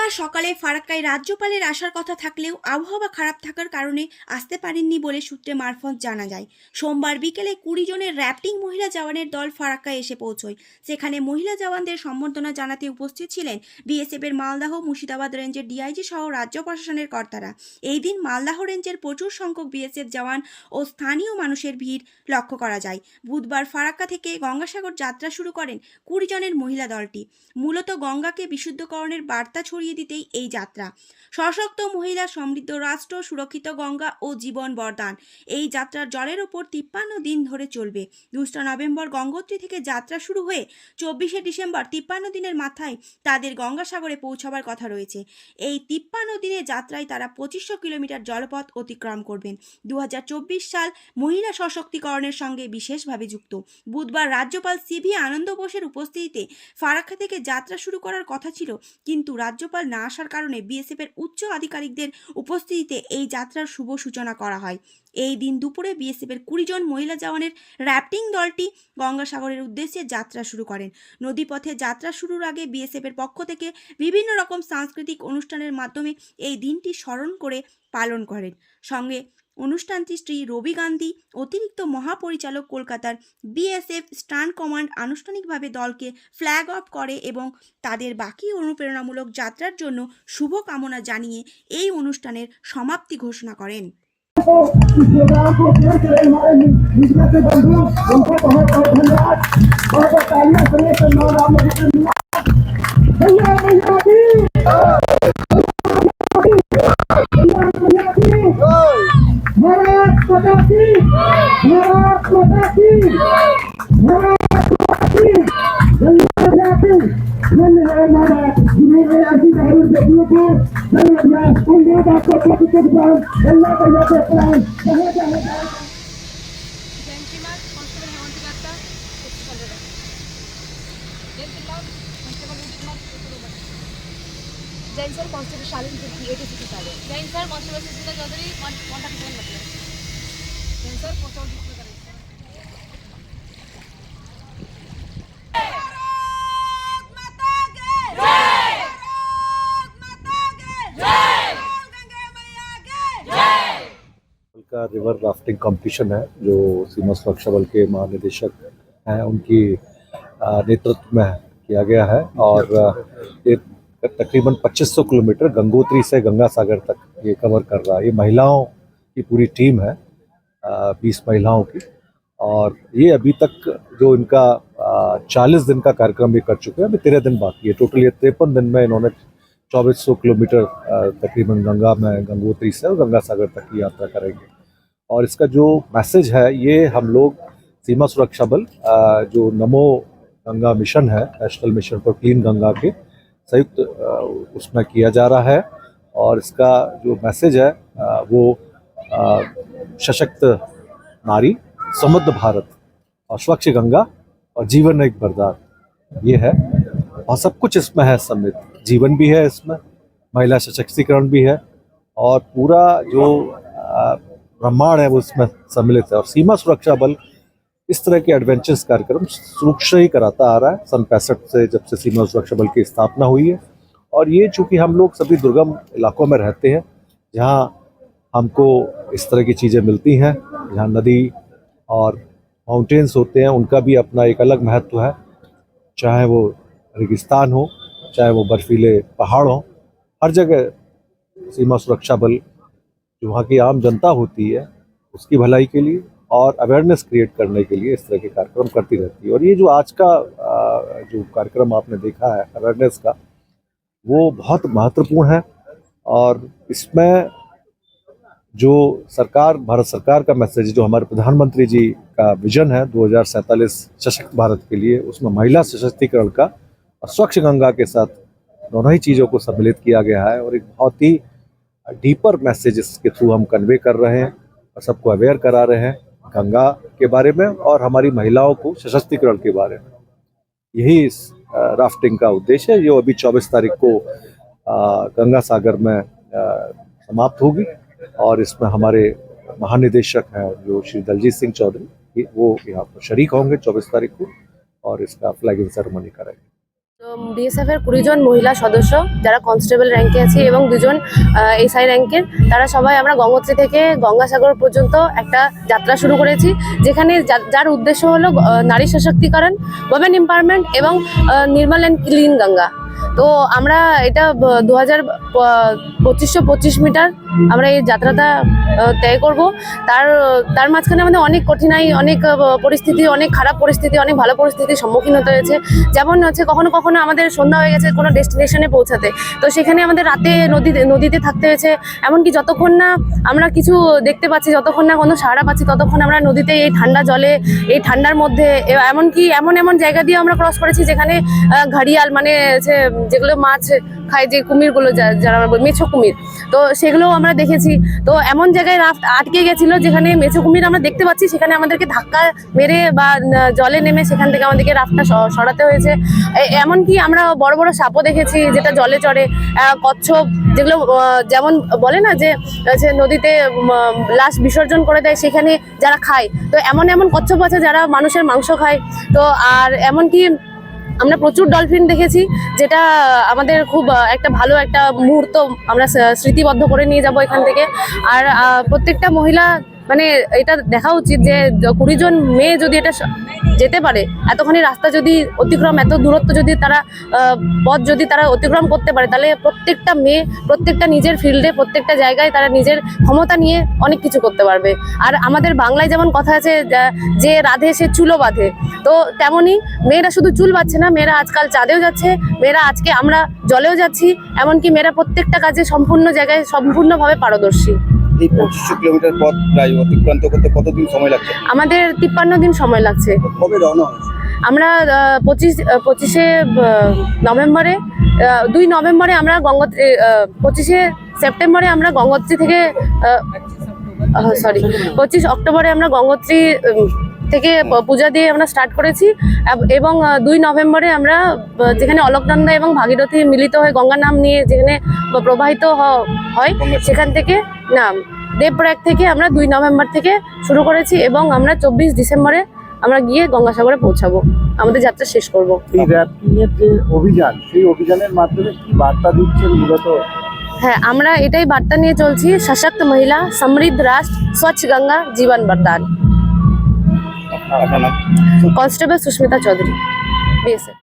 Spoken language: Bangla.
বুধবার সকালে ফারাক্কায় রাজ্যপালের আসার কথা থাকলেও আবহাওয়া খারাপ থাকার কারণে আসতে পারেননি বলে সূত্রে মারফত জানা যায়। সোমবার বিকেলে কুড়ি জনের র্যাপটিং মহিলা জওয়ানের দল ফারাক্কায় এসে পৌঁছয়। সেখানে মহিলা জওয়ানদের সম্বর্ধনা জানাতে উপস্থিত ছিলেন বিএসএফ এর মালদাহ মুর্শিদাবাদ রেঞ্জের ডিআইজি সহ রাজ্য প্রশাসনের কর্তারা। এই দিন মালদাহ রেঞ্জের প্রচুর সংখ্যক বিএসএফ জওয়ান ও স্থানীয় মানুষের ভিড় লক্ষ্য করা যায়। বুধবার ফারাক্কা থেকে গঙ্গাসাগর যাত্রা শুরু করেন কুড়ি জনের মহিলা দলটি। মূলত গঙ্গাকে বিশুদ্ধকরণের বার্তা ছড়িয়ে দিতেই এই যাত্রা। সশক্ত মহিলা সমৃদ্ধ রাষ্ট্র, সুরক্ষিত গঙ্গা ও জীবন বরদান। এই যাত্রার জলের ওপর তিপ্পান্ন দিন ধরে চলবে। দুসরা নভেম্বর গঙ্গোত্রী থেকে যাত্রা শুরু হয়ে চব্বিশে ডিসেম্বর তিপ্পান্ন দিনের মাথায় তাদের গঙ্গাসাগরে পৌঁছাবার কথা রয়েছে। এই তিপ্পান্ন দিনের যাত্রায় তারা পঁচিশশো কিলোমিটার জলপথ অতিক্রম করবেন। দু হাজার চব্বিশ সাল মহিলা সশক্তিকরণের সঙ্গে বিশেষভাবে যুক্ত। বুধবার রাজ্যপাল সিভি আনন্দ বোসের উপস্থিতিতে ফারাক্কা থেকে যাত্রা শুরু করার কথা ছিল, কিন্তু রাজ্যপাল না আসার কারণে বিএসএফের উচ্চ আধিকারিকদের উপস্থিতিতে এই যাত্রার শুভ সূচনা করা হয়। এই দিন দুপুরে বিএসএফের কুড়ি জন মহিলা জওয়ানের র্যাপটিং দলটি গঙ্গাসাগরের উদ্দেশ্যে যাত্রা শুরু করেন। নদীপথে যাত্রা শুরুর আগে বিএসএফের পক্ষ থেকে বিভিন্ন রকম সাংস্কৃতিক অনুষ্ঠানের মাধ্যমে এই দিনটি স্মরণ করে পালন করেন। সঙ্গে অনুষ্ঠানটি শ্রী রবি গান্ধী, অতিরিক্ত মহাপরিচালক কলকাতার বিএসএফ স্টান্ট কমান্ড আনুষ্ঠানিকভাবে দলকে ফ্ল্যাগ অফ করে এবং তাদের বাকি অনুপ্রেরণামূলক যাত্রার জন্য শুভকামনা জানিয়ে এই অনুষ্ঠানের সমাপ্তি ঘোষণা করেন। Jain sir constable Shalin fifty eighty six साले Jain sir constable Sushila Chaudhary one one thirty seven मतलब का रिवर राफ्टिंग कंपटीशन है, जो सीमा सुरक्षा बल के महानिदेशक हैं, उनकी नेतृत्व में किया गया है और ये तकरीबन 2500 किलोमीटर गंगोत्री से गंगा सागर तक ये कवर कर रहा है। ये महिलाओं की पूरी टीम है बीस महिलाओं की। और ये अभी तक जो इनका चालीस दिन का कार्यक्रम भी कर चुके हैं, अभी तेरह दिन बाकी है। टोटल ये तिरपन दिन में इन्होंने चौबीस सौ किलोमीटर तकरीबन गंगा में गंगोत्री से और गंगा सागर तक की यात्रा करेंगे। और इसका जो मैसेज है, ये हम लोग सीमा सुरक्षा बल जो नमो गंगा मिशन है, national mission for clean Ganga के, संयुक्त उसमें किया जा रहा है। और इसका जो मैसेज है वो सशक्त नारी, समृद्ध भारत और स्वच्छ गंगा और जीवन एक बरदार। ये है, और सब कुछ इसमें है सम्मिलित जीवन भी है इसमें, महिला सशक्तिकरण भी है, और पूरा जो ब्रह्मांड है वो इसमें सम्मिलित है। और सीमा सुरक्षा बल इस तरह के एडवेंचर्स कार्यक्रम शुरू से ही कराता आ रहा है। सन पैंसठ से जब से सीमा सुरक्षा बल की स्थापना हुई है। और ये चूँकि हम लोग सभी दुर्गम इलाकों में रहते हैं, जहाँ हमको इस तरह की चीज़ें मिलती हैं। जहाँ नदी और माउंटेन्स होते हैं, उनका भी अपना एक अलग महत्व है। चाहे वो रेगिस्तान हो, चाहे वो बर्फीले पहाड़ हों, हर जगह सीमा सुरक्षा बल जो वहाँ की आम जनता होती है, उसकी भलाई के लिए और अवेयरनेस क्रिएट करने के लिए इस तरह के कार्यक्रम करती रहती है। और ये जो आज का जो कार्यक्रम आपने देखा है अवेयरनेस का, वो बहुत महत्वपूर्ण है। और इसमें जो सरकार, भारत सरकार का मैसेज जो हमारे प्रधानमंत्री जी का विजन है दो हज़ार सैंतालीस सशक्त भारत के लिए, उसमें महिला सशक्तिकरण का और स्वच्छ गंगा के साथ दोनों ही चीज़ों को सम्मिलित किया गया है और एक बहुत ही डीपर मैसेज इसके थ्रू हम कन्वे कर रहे हैं और सबको अवेयर करा रहे हैं गंगा के बारे में और हमारी महिलाओं को सशक्तिकरण के बारे में। यही इस राफ्टिंग का उद्देश्य है। जो अभी 24 तारीख को गंगा सागर में समाप्त होगी। और इसमें हमारे महानिदेशक हैं जो श्री दलजीत सिंह चौधरी ये- वो यहाँ पर शरीक होंगे 24 तारीख को और इसका फ्लैगिंग सेरेमनी करेंगे বিএসএফ এর কুড়ি জন মহিলা সদস্য যারা কনস্টেবল র্যাঙ্কে আছে এবং দুজন এসআই র্যাঙ্কের তারা সবাই আমরা গঙ্গোত্রী থেকে গঙ্গাসাগর পর্যন্ত একটা যাত্রা শুরু করেছি যেখানে যা- যার উদ্দেশ্য হলো আহ, নারী সশক্তিকরণ ওমেন এম্পাওয়ারমেন্ট এবং আহ, নির্মল অ্যান্ড ক্লিন গঙ্গা তো আমরা এটা দু হাজার পঁচিশশো পঁচিশ মিটার আমরা এই যাত্রাটা তয় করব। তার তার মাঝখানে আমাদের অনেক কঠিনাই, অনেক পরিস্থিতি, অনেক খারাপ পরিস্থিতি, অনেক ভালো পরিস্থিতির সম্মুখীন হতে হয়েছে। যেমন হচ্ছে কখনো কখনো আমাদের সন্ধ্যা হয়ে গেছে কোনো ডেস্টিনেশনে পৌঁছাতে। তো সেখানে আমাদের রাতে নদীতে নদীতে থাকতে হয়েছে। এমনকি যতক্ষণ না আমরা কিছু দেখতে পাচ্ছি, যতক্ষণ না কোনো সাহারা পাচ্ছি, ততক্ষণ আমরা নদীতে এই ঠান্ডা জলে, এই ঠান্ডার মধ্যে এমনকি এমন এমন জায়গা দিয়ে আমরা ক্রস করেছি যেখানে ঘড়িয়াল মানে হচ্ছে যেগুলো মাছ খায় যে কুমিরগুলো যারা আমরা মেছো কুমির। তো সেগুলোও আমরা দেখেছি। তো এমন জায়গায় রাফট আটকে গেছিল যেখানে মেছো কুমির আমরা দেখতে পাচ্ছি, সেখানে আমাদেরকে ধাক্কা মেরে বা জলে নেমে সেখান থেকে আমাদেরকে রাফটা সরাতে হয়েছে। এমনকি আমরা বড় বড় সাপও দেখেছি যেটা জলে চড়ে। কচ্ছপ যেগুলো যেমন বলে না যে নদীতে লাশ বিসর্জন করে দেয়, সেখানে যারা খায়। তো এমন এমন কচ্ছপ আছে যারা মানুষের মাংস খায়। তো আর এমনকি আমরা প্রচুর ডলফিন দেখেছি, যেটা আমাদের খুব একটা ভালো একটা মুহূর্ত আমরা স্মৃতিবদ্ধ করে নিয়ে যাব এখান থেকে। আর প্রত্যেকটা মহিলা মানে এটা দেখা উচিত যে কুড়ি জন মেয়ে যদি এটা যেতে পারে, এতখানি রাস্তা যদি অতিক্রম, এত দূরত্ব যদি তারা পথ যদি তারা অতিক্রম করতে পারে, তাহলে প্রত্যেকটা মেয়ে, প্রত্যেকটা নিজের ফিল্ডে প্রত্যেকটা জায়গায় তারা নিজের ক্ষমতা নিয়ে অনেক কিছু করতে পারবে। আর আমাদের বাংলায় যেমন কথা আছে যে রাধে সে চুলো বাঁধে, তো তেমনই মেয়েরা শুধু চুল বাঁধছে না, মেয়েরা আজকাল চাঁদেও যাচ্ছে, মেয়েরা আজকে আমরা জলেও যাচ্ছি, এমনকি মেয়েরা প্রত্যেকটা কাজে সম্পূর্ণ জায়গায় সম্পূর্ণভাবে পারদর্শী। এই পঁচিশশো কিলোমিটার পথ প্রায় অতিক্রান্ত করতে কতদিন সময় লাগছে? আমাদের তিপ্পান্ন দিন সময় লাগছে। কবে রওনা আমরা পঁচিশ পঁচিশে নভেম্বরে দুই নভেম্বরে আমরা গঙ্গোত্রী পঁচিশে সেপ্টেম্বরে আমরা গঙ্গোত্রী থেকে সরি পঁচিশ অক্টোবরে আমরা গঙ্গোত্রী থেকে পূজা দিয়ে আমরা স্টার্ট করেছি। এবং দুই নভেম্বরে আমরা যেখানে অলকনন্দা এবং ভাগীরথী মিলিত হয়ে গঙ্গা নাম নিয়ে যেখানে প্রবাহিত হয় সেখান থেকে না দেবপ্রয়াগ থেকে আমরা দুই নভেম্বর থেকে শুরু করেছি এবং আমরা চব্বিশ ডিসেম্বরে আমরা গিয়ে গঙ্গাসাগরে পৌঁছাবো। আমাদের যাত্রা শেষ করব। এই র্যাপিং যে অভিযান সেই অভিযানের মাধ্যমে কি বার্তা দিচ্ছেন মূলত? হ্যাঁ আমরা এটাই বার্তা নিয়ে চলছি সশক্ত মহিলা সমৃদ্ধ রাষ্ট্র স্বচ্ছ গঙ্গা জীবন বরদান। নাম কনস্টেবল সুস্মিতা চৌধুরী বিএসএফ